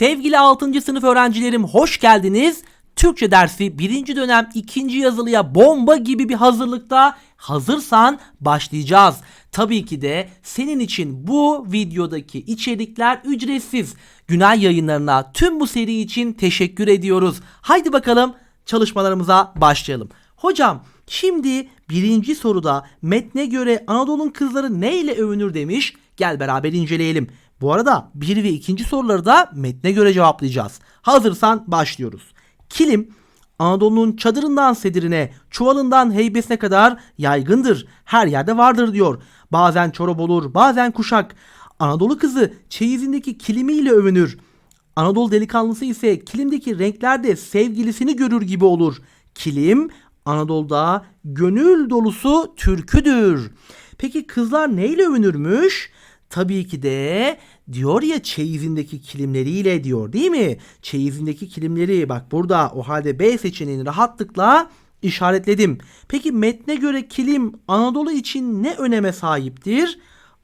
Sevgili 6. sınıf öğrencilerim hoş geldiniz. Türkçe dersi 1. dönem 2. yazılıya bomba gibi bir hazırlıkta hazırsan başlayacağız. Tabii ki de senin için bu videodaki içerikler ücretsiz. Günay yayınlarına tüm bu seri için teşekkür ediyoruz. Haydi bakalım çalışmalarımıza başlayalım. Hocam şimdi birinci soruda metne göre Anadolu'nun kızları ne ile övünür demiş. Gel beraber inceleyelim. Bu arada bir ve ikinci soruları da metne göre cevaplayacağız. Hazırsan başlıyoruz. Kilim Anadolu'nun çadırından sedirine, çuvalından heybesine kadar yaygındır. Her yerde vardır diyor. Bazen çorap olur, bazen kuşak. Anadolu kızı çeyizindeki kilimiyle övünür. Anadolu delikanlısı ise kilimdeki renklerde sevgilisini görür gibi olur. Kilim Anadolu'da gönül dolusu türküdür. Peki kızlar neyle övünürmüş? Tabii ki de diyor ya çeyizindeki kilimleriyle diyor değil mi? Çeyizindeki kilimleri bak burada o halde B seçeneğini rahatlıkla işaretledim. Peki metne göre kilim Anadolu için ne öneme sahiptir?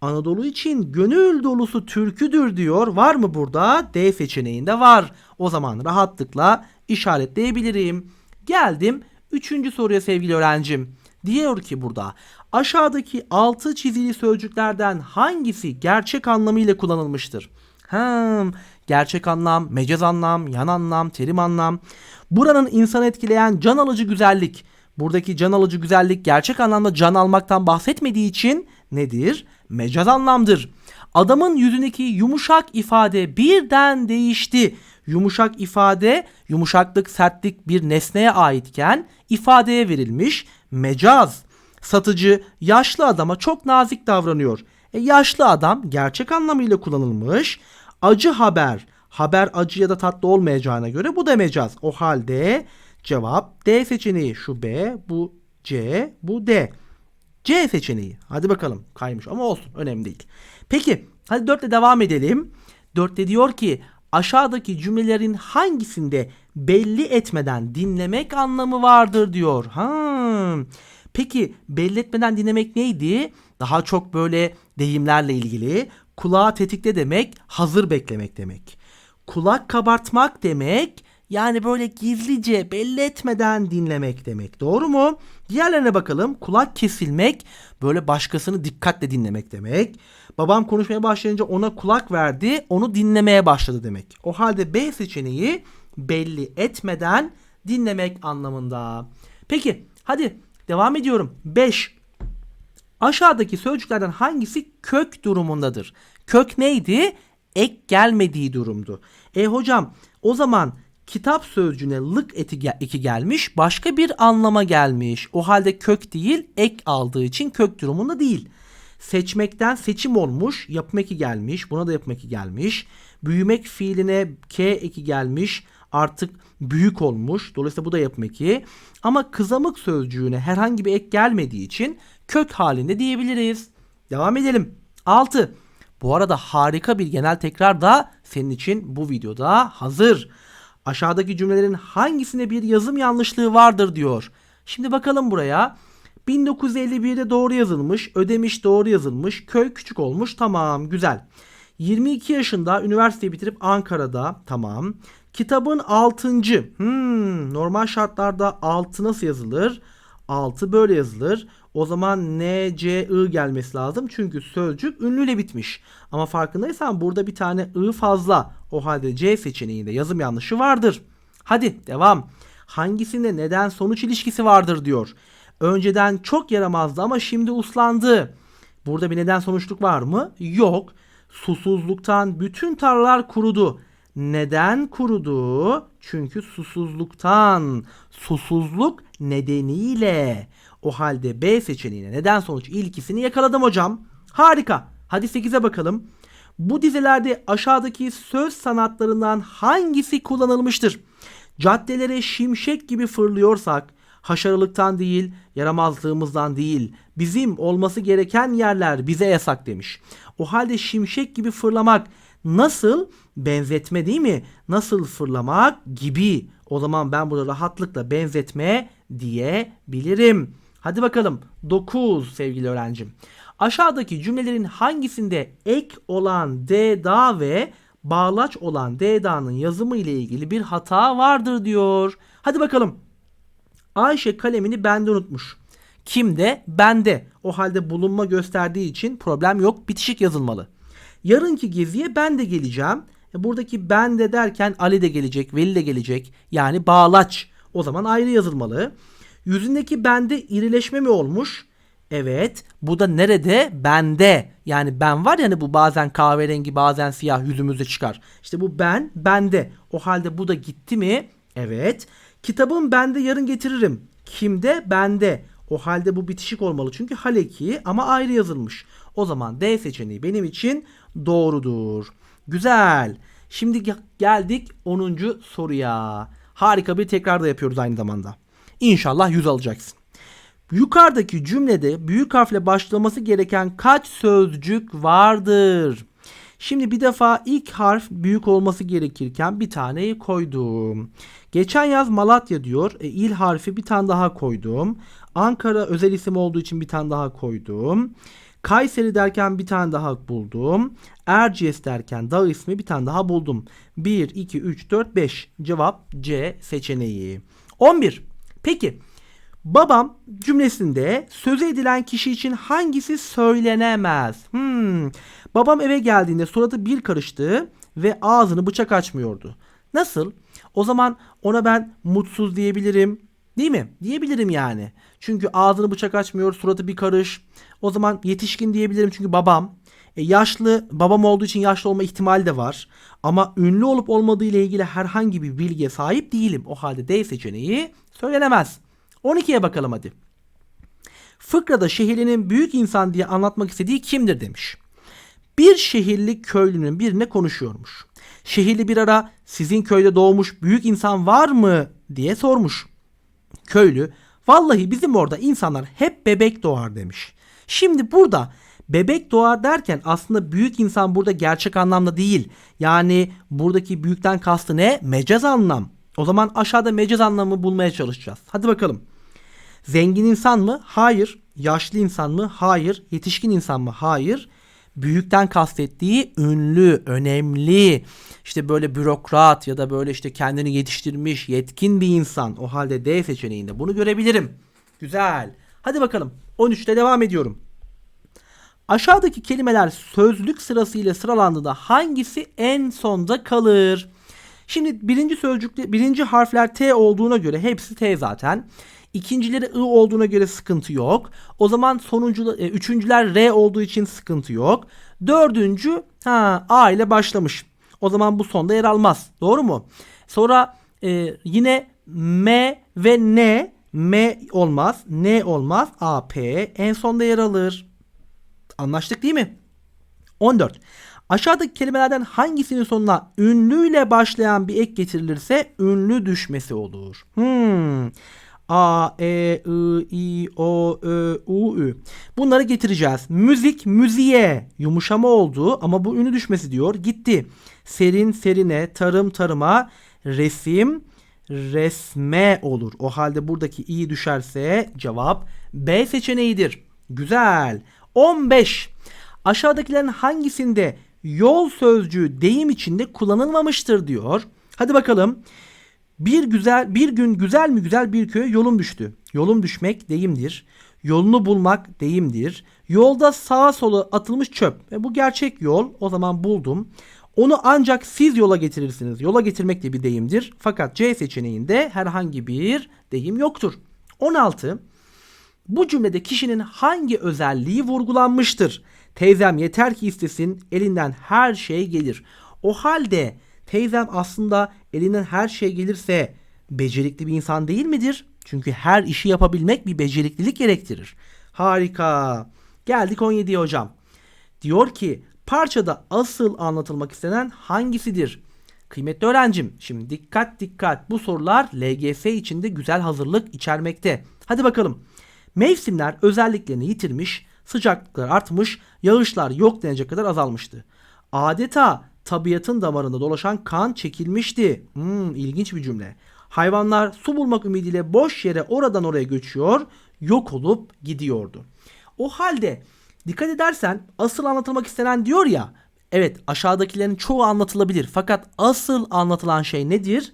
Anadolu için gönül dolusu türküdür diyor. Var mı burada? D seçeneğinde var. O zaman rahatlıkla işaretleyebilirim. Geldim üçüncü soruya sevgili öğrencim. Diyor ki burada aşağıdaki altı çizili sözcüklerden hangisi gerçek anlamıyla kullanılmıştır? Hmm, gerçek anlam, mecaz anlam, yan anlam, terim anlam. Buranın insanı etkileyen can alıcı güzellik. Buradaki can alıcı güzellik gerçek anlamda can almaktan bahsetmediği için nedir? Mecaz anlamdır. Adamın yüzündeki yumuşak ifade birden değişti. Yumuşak ifade, yumuşaklık, sertlik bir nesneye aitken ifadeye verilmiş mecaz. Satıcı yaşlı adama çok nazik davranıyor. E, yaşlı adam gerçek anlamıyla kullanılmış. Acı haber. Haber acı ya da tatlı olmayacağına göre bu da. O halde cevap D seçeneği. Şu B, bu C, bu D. C seçeneği. Hadi bakalım kaymış ama olsun önemli değil. Peki hadi 4 ile devam edelim. 4'te diyor ki aşağıdaki cümlelerin hangisinde belli etmeden dinlemek anlamı vardır diyor. Ha. Peki belli etmeden dinlemek neydi? Daha çok böyle deyimlerle ilgili. Kulağı tetikte demek hazır beklemek demek. Kulak kabartmak demek yani böyle gizlice belli etmeden dinlemek demek. Doğru mu? Diğerlerine bakalım. Kulak kesilmek böyle başkasını dikkatle dinlemek demek. Babam konuşmaya başlayınca ona kulak verdi, onu dinlemeye başladı demek. O halde B seçeneği belli etmeden dinlemek anlamında. Peki hadi devam ediyorum. 5. Aşağıdaki sözcüklerden hangisi kök durumundadır? Kök neydi? Ek gelmediği durumdu. E hocam o zaman kitap sözcüğüne lık eki gelmiş başka bir anlama gelmiş. O halde kök değil ek aldığı için kök durumunda değil. Seçmekten seçim olmuş yapım eki gelmiş buna da yapım eki gelmiş. Büyümek fiiline k eki gelmiş artık büyük olmuş. Dolayısıyla bu da yapım eki. Ama kızamık sözcüğüne herhangi bir ek gelmediği için kök halinde diyebiliriz. Devam edelim. 6. Bu arada harika bir genel tekrar da senin için bu videoda hazır. Aşağıdaki cümlelerin hangisinde bir yazım yanlışlığı vardır diyor. Şimdi bakalım buraya. 1951'de doğru yazılmış, ödemiş doğru yazılmış, köy küçük olmuş. Tamam, güzel. 22 yaşında üniversiteyi bitirip Ankara'da. Tamam. Kitabın 6. Hmm, normal şartlarda 6 nasıl yazılır? 6 böyle yazılır. O zaman N, C, I gelmesi lazım. Çünkü sözcük ünlüyle bitmiş. Ama farkındaysan burada bir tane I fazla. O halde C seçeneğinde yazım yanlışı vardır. Hadi devam. Hangisinde neden sonuç ilişkisi vardır diyor. Önceden çok yaramazdı ama şimdi uslandı. Burada bir neden sonuçluk var mı? Yok. Susuzluktan bütün tarlalar kurudu. Neden kurudu? Çünkü susuzluktan. Susuzluk nedeniyle. O halde B seçeneğine neden sonuç ilkisini yakaladım hocam. Harika. Hadi 8'e bakalım. Bu dizelerde aşağıdaki söz sanatlarından hangisi kullanılmıştır? Caddelere şimşek gibi fırlıyorsak haşarılıktan değil, yaramazlığımızdan değil, bizim olması gereken yerler bize yasak demiş. O halde şimşek gibi fırlamak nasıl benzetme değil mi? Nasıl fırlamak gibi. O zaman ben burada rahatlıkla benzetme diyebilirim. Hadi bakalım 9 sevgili öğrencim. Aşağıdaki cümlelerin hangisinde ek olan D, da ve bağlaç olan D'danın yazımı ile ilgili bir hata vardır diyor. Hadi bakalım. Ayşe kalemini bende unutmuş. Kimde? Bende. O halde bulunma gösterdiği için problem yok. Bitişik yazılmalı. Yarınki geziye ben de geleceğim. E, Buradaki ben de derken Ali de gelecek, Veli de gelecek. Yani bağlaç. O zaman ayrı yazılmalı. Yüzündeki bende irileşme mi olmuş? Evet. Bu da nerede? Bende. Yani ben var ya hani bu bazen kahverengi bazen siyah yüzümüzde çıkar. İşte bu ben bende. O halde bu da gitti mi? Evet. Kitabım bende yarın getiririm. Kimde? Bende. O halde bu bitişik olmalı çünkü haleki ama ayrı yazılmış. O zaman D seçeneği benim için doğrudur. Güzel. Şimdi ge- geldik 10. soruya. Harika bir tekrar da yapıyoruz aynı zamanda. İnşallah 100 alacaksın. Yukarıdaki cümlede büyük harfle başlaması gereken kaç sözcük vardır? Şimdi bir defa ilk harf büyük olması gerekirken bir taneyi koydum. Geçen yaz Malatya diyor. E, il harfi bir tane daha koydum. Ankara özel isim olduğu için bir tane daha koydum. Kayseri derken bir tane daha buldum. Erciyes derken dağ ismi bir tane daha buldum. 1, 2, 3, 4, 5. Cevap C seçeneği. 11. Peki Babam cümlesinde söz edilen kişi için hangisi söylenemez? Hmm. Babam eve geldiğinde suratı bir karıştı ve ağzını bıçak açmıyordu. Nasıl? O zaman ona ben mutsuz diyebilirim. Değil mi? Diyebilirim yani. Çünkü ağzını bıçak açmıyor, suratı bir karış. O zaman yetişkin diyebilirim çünkü babam. E, yaşlı, babam olduğu için yaşlı olma ihtimali de var. Ama ünlü olup olmadığı ile ilgili herhangi bir bilgiye sahip değilim. O halde D seçeneği söylenemez. 12'ye bakalım hadi. Fıkrada şehirlinin büyük insan diye anlatmak istediği kimdir demiş. Bir şehirli köylünün birine konuşuyormuş. Şehirli bir ara sizin köyde doğmuş büyük insan var mı diye sormuş. Köylü vallahi bizim orada insanlar hep bebek doğar demiş. Şimdi burada bebek doğar derken aslında büyük insan burada gerçek anlamda değil. Yani buradaki büyükten kastı ne? Mecaz anlam. O zaman aşağıda mecaz anlamı bulmaya çalışacağız. Hadi bakalım. Zengin insan mı? Hayır. Yaşlı insan mı? Hayır. Yetişkin insan mı? Hayır. Büyükten kastettiği ünlü, önemli, işte böyle bürokrat ya da böyle işte kendini yetiştirmiş, yetkin bir insan. O halde D seçeneğinde bunu görebilirim. Güzel. Hadi bakalım. 13'te devam ediyorum. Aşağıdaki kelimeler sözlük sırasıyla sıralandığında hangisi en sonda kalır? Şimdi birinci sözcükte birinci harfler T olduğuna göre hepsi T zaten. İkincileri I olduğuna göre sıkıntı yok. O zaman sonuncu, e, üçüncüler R olduğu için sıkıntı yok. Dördüncü ha, A ile başlamış. O zaman bu sonda yer almaz. Doğru mu? Sonra e, yine M ve N M olmaz. N olmaz. A, P en sonda yer alır. Anlaştık değil mi? 14. Aşağıdaki kelimelerden hangisinin sonuna ünlüyle başlayan bir ek getirilirse ünlü düşmesi olur. Hmm. A, E, I, I, O, Ö, U, Ü. Bunları getireceğiz. Müzik, müziğe yumuşama oldu ama bu ünlü düşmesi diyor. Gitti. Serin, serine, tarım, tarıma, resim, resme olur. O halde buradaki i düşerse cevap B seçeneğidir. Güzel. 15. Aşağıdakilerin hangisinde yol sözcüğü deyim içinde kullanılmamıştır diyor. Hadi bakalım. Bir güzel bir gün güzel mi güzel bir köye yolum düştü. Yolum düşmek deyimdir. Yolunu bulmak deyimdir. Yolda sağa sola atılmış çöp. Ve bu gerçek yol. O zaman buldum. Onu ancak siz yola getirirsiniz. Yola getirmek de bir deyimdir. Fakat C seçeneğinde herhangi bir deyim yoktur. 16. Bu cümlede kişinin hangi özelliği vurgulanmıştır? Teyzem yeter ki istesin elinden her şey gelir. O halde teyzem aslında elinden her şey gelirse becerikli bir insan değil midir? Çünkü her işi yapabilmek bir beceriklilik gerektirir. Harika. Geldik 17'ye hocam. Diyor ki parçada asıl anlatılmak istenen hangisidir? Kıymetli öğrencim şimdi dikkat dikkat bu sorular LGS içinde güzel hazırlık içermekte. Hadi bakalım. Mevsimler özelliklerini yitirmiş, sıcaklıklar artmış, yağışlar yok denecek kadar azalmıştı. Adeta tabiatın damarında dolaşan kan çekilmişti. Hmm, ilginç bir cümle. Hayvanlar su bulmak ümidiyle boş yere oradan oraya göçüyor, yok olup gidiyordu. O halde dikkat edersen asıl anlatılmak istenen diyor ya Evet aşağıdakilerin çoğu anlatılabilir. Fakat asıl anlatılan şey nedir?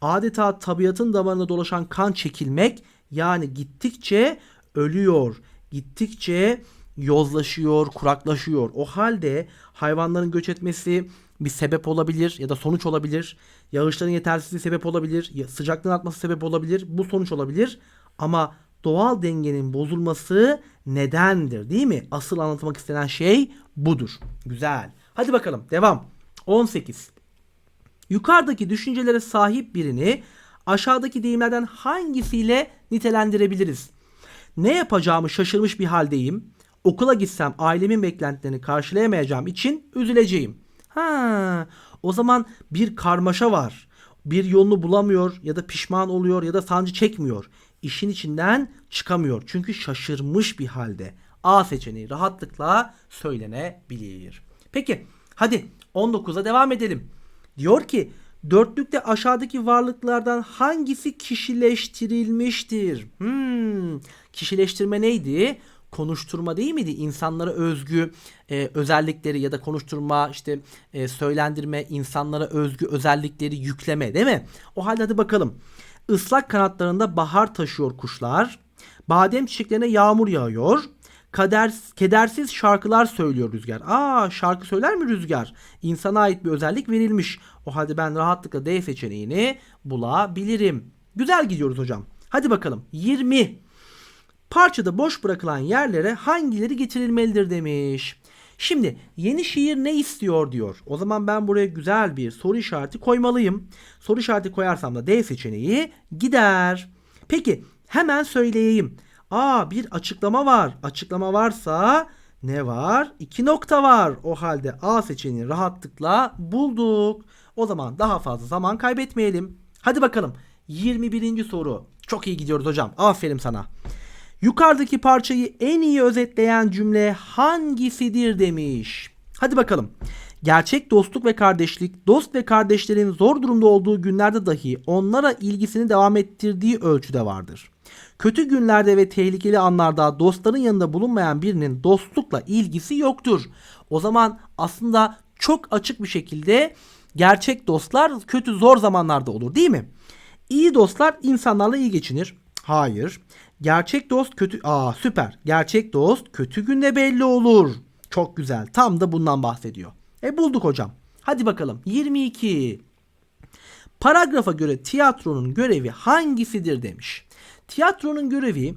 Adeta tabiatın damarına dolaşan kan çekilmek yani gittikçe ölüyor. Gittikçe yozlaşıyor, kuraklaşıyor. O halde hayvanların göç etmesi bir sebep olabilir ya da sonuç olabilir. Yağışların yetersizliği sebep olabilir. Sıcaklığın artması sebep olabilir. Bu sonuç olabilir. Ama doğal dengenin bozulması nedendir değil mi? Asıl anlatmak istenen şey budur. Güzel. Hadi bakalım devam. 18. Yukarıdaki düşüncelere sahip birini aşağıdaki deyimlerden hangisiyle nitelendirebiliriz? Ne yapacağımı şaşırmış bir haldeyim. Okula gitsem ailemin beklentilerini karşılayamayacağım için üzüleceğim. Ha, o zaman bir karmaşa var. Bir yolunu bulamıyor ya da pişman oluyor ya da sancı çekmiyor. İşin içinden çıkamıyor. Çünkü şaşırmış bir halde. A seçeneği rahatlıkla söylenebilir. Peki hadi 19'a devam edelim. Diyor ki dörtlükte aşağıdaki varlıklardan hangisi kişileştirilmiştir? Hmm, kişileştirme neydi? Konuşturma değil miydi? İnsanlara özgü e, özellikleri ya da konuşturma işte e, söylendirme, insanlara özgü özellikleri yükleme değil mi? O halde hadi bakalım. Islak kanatlarında bahar taşıyor kuşlar. Badem çiçeklerine yağmur yağıyor. Kader, kedersiz şarkılar söylüyor Rüzgar. Aa şarkı söyler mi Rüzgar? İnsana ait bir özellik verilmiş. O halde ben rahatlıkla D seçeneğini bulabilirim. Güzel gidiyoruz hocam. Hadi bakalım. 20. Parçada boş bırakılan yerlere hangileri getirilmelidir demiş. Şimdi yeni şiir ne istiyor diyor. O zaman ben buraya güzel bir soru işareti koymalıyım. Soru işareti koyarsam da D seçeneği gider. Peki hemen söyleyeyim. Aa bir açıklama var. Açıklama varsa ne var? İki nokta var. O halde A seçeneğini rahatlıkla bulduk. O zaman daha fazla zaman kaybetmeyelim. Hadi bakalım. 21. soru. Çok iyi gidiyoruz hocam. Aferin sana. Yukarıdaki parçayı en iyi özetleyen cümle hangisidir demiş. Hadi bakalım. Gerçek dostluk ve kardeşlik, dost ve kardeşlerin zor durumda olduğu günlerde dahi onlara ilgisini devam ettirdiği ölçüde vardır. Kötü günlerde ve tehlikeli anlarda dostların yanında bulunmayan birinin dostlukla ilgisi yoktur. O zaman aslında çok açık bir şekilde gerçek dostlar kötü zor zamanlarda olur değil mi? İyi dostlar insanlarla iyi geçinir. Hayır. Gerçek dost kötü... Aa süper. Gerçek dost kötü günde belli olur. Çok güzel. Tam da bundan bahsediyor. E bulduk hocam. Hadi bakalım. 22. Paragrafa göre tiyatronun görevi hangisidir demiş. Tiyatronun görevi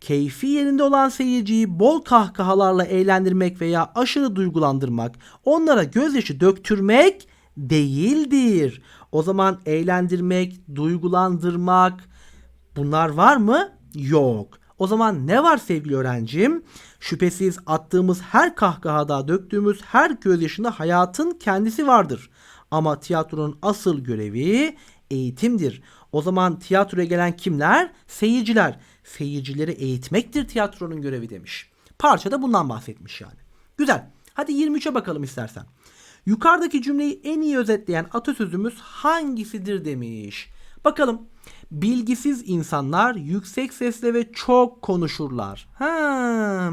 keyfi yerinde olan seyirciyi bol kahkahalarla eğlendirmek veya aşırı duygulandırmak, onlara gözyaşı döktürmek değildir. O zaman eğlendirmek, duygulandırmak bunlar var mı? Yok. O zaman ne var sevgili öğrencim? Şüphesiz attığımız her kahkahada, döktüğümüz her gözyaşında hayatın kendisi vardır. Ama tiyatronun asıl görevi eğitimdir. O zaman tiyatroya gelen kimler? Seyirciler. Seyircileri eğitmektir tiyatronun görevi demiş. Parçada bundan bahsetmiş yani. Güzel. Hadi 23'e bakalım istersen. Yukarıdaki cümleyi en iyi özetleyen atasözümüz hangisidir demiş. Bakalım. Bilgisiz insanlar yüksek sesle ve çok konuşurlar. Ha.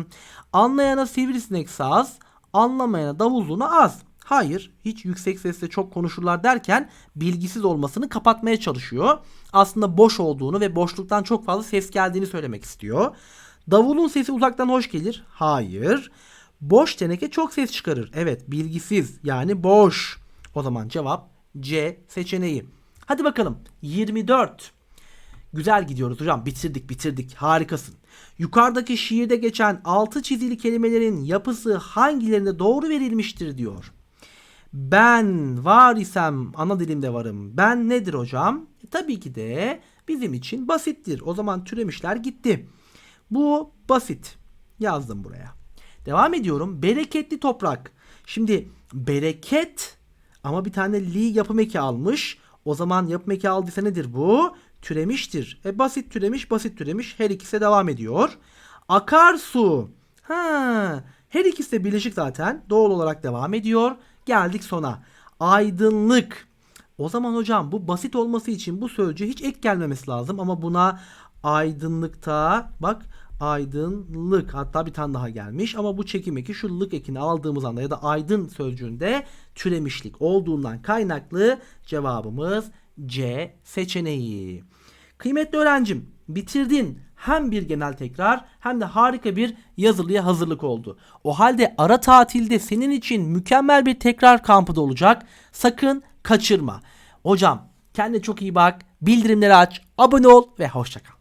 Anlayana sivrisinek saz, anlamayana davul zurna az. Hayır, hiç yüksek sesle çok konuşurlar derken bilgisiz olmasını kapatmaya çalışıyor. Aslında boş olduğunu ve boşluktan çok fazla ses geldiğini söylemek istiyor. Davulun sesi uzaktan hoş gelir. Hayır. Boş teneke çok ses çıkarır. Evet, bilgisiz yani boş. O zaman cevap C seçeneği. Hadi bakalım 24. Güzel gidiyoruz hocam. Bitirdik bitirdik. Harikasın. Yukarıdaki şiirde geçen altı çizili kelimelerin yapısı hangilerinde doğru verilmiştir diyor. Ben var isem ana dilimde varım. Ben nedir hocam? E, tabii ki de bizim için basittir. O zaman türemişler gitti. Bu basit. Yazdım buraya. Devam ediyorum. Bereketli toprak. Şimdi bereket ama bir tane li yapım eki almış. O zaman yapım eki aldıysa nedir bu? Türemiştir. E basit türemiş, basit türemiş. Her ikisi de devam ediyor. Akarsu. Ha, her ikisi de birleşik zaten. Doğal olarak devam ediyor. Geldik sona. Aydınlık. O zaman hocam bu basit olması için bu sözcüğe hiç ek gelmemesi lazım ama buna aydınlıkta bak aydınlık hatta bir tane daha gelmiş ama bu çekim eki şu lık ekini aldığımız anda ya da aydın sözcüğünde türemişlik olduğundan kaynaklı cevabımız C seçeneği. Kıymetli öğrencim bitirdin hem bir genel tekrar hem de harika bir yazılıya hazırlık oldu. O halde ara tatilde senin için mükemmel bir tekrar kampı da olacak. Sakın kaçırma. Hocam kendine çok iyi bak. Bildirimleri aç, abone ol ve hoşça kal.